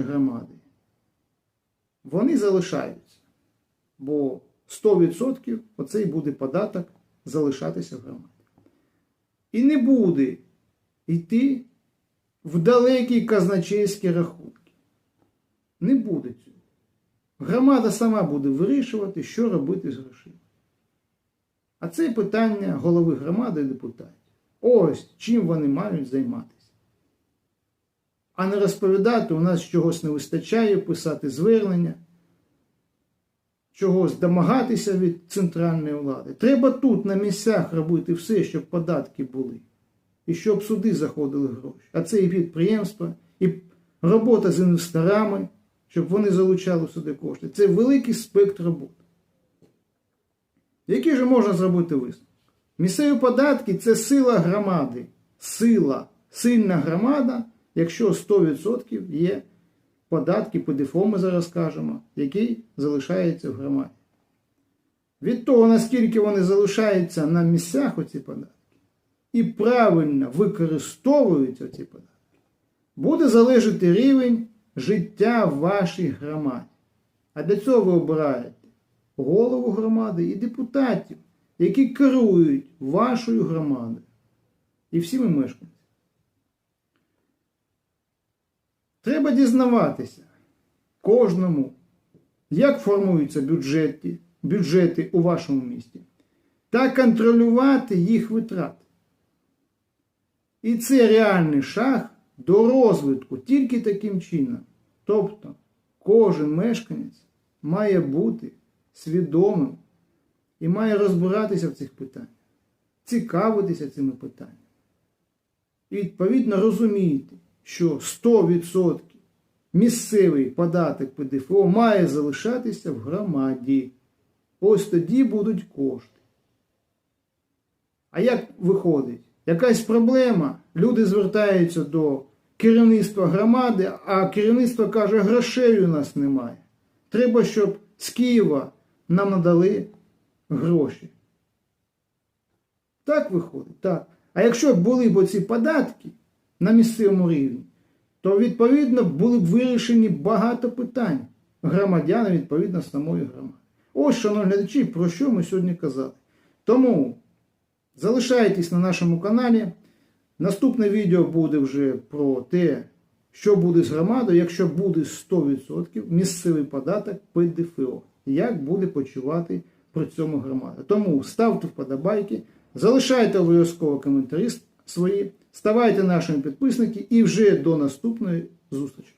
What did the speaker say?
громади, вони залишаються. Бо 100% оцей буде податок залишатися в громаді. І не буде йти в далекі казначейські рахунки. Не буде цього. Громада сама буде вирішувати, що робити з грошима. А це питання голови громади і депутатів. Ось чим вони мають займатися. А не розповідати, у нас чогось не вистачає, писати звернення, чогось домагатися від центральної влади. Треба тут, на місцях, робити все, щоб податки були. І щоб суди заходили гроші. А це і підприємства, і робота з інвесторами, щоб вони залучали сюди кошти. Це великий спектр роботи. Які ж можна зробити висновок? Місцеві податки це сила громади. Сила, сильна громада, якщо 100% є податки, ПДФО ми зараз кажемо, який залишається в громаді. Від того, наскільки вони залишаються на місцях, оці податки, і правильно використовуються ці податки, буде залежати рівень життя вашій громаді. А для цього ви обираєте голову громади і депутатів, які керують вашою громадою і всіми мешканцями. Треба дізнаватися кожному, як формуються бюджети, бюджети у вашому місті, та контролювати їх витрати. І це реальний шаг до розвитку тільки таким чином. Тобто кожен мешканець має бути свідомим і має розбиратися в цих питаннях, цікавитися цими питаннями. І відповідно розуміти, що 100% місцевий податок ПДФО має залишатися в громаді. Ось тоді будуть кошти. А як виходить? Якась проблема, люди звертаються до керівництва громади, а керівництво каже, грошей у нас немає. Треба, щоб з Києва нам надали гроші. Так виходить, так. А якщо були б оці податки на місцевому рівні, то відповідно були б вирішені багато питань громадян відповідно самої громади. Ось, шановні глядачі, про що ми сьогодні казали. Тому залишайтесь на нашому каналі. Наступне відео буде вже про те, що буде з громадою, якщо буде 100% місцевий податок ПДФО. Як буде почувати при цьому громада. Тому ставте вподобайки, залишайте обов'язково коментарі свої, ставайте нашими підписники і вже до наступної зустрічі.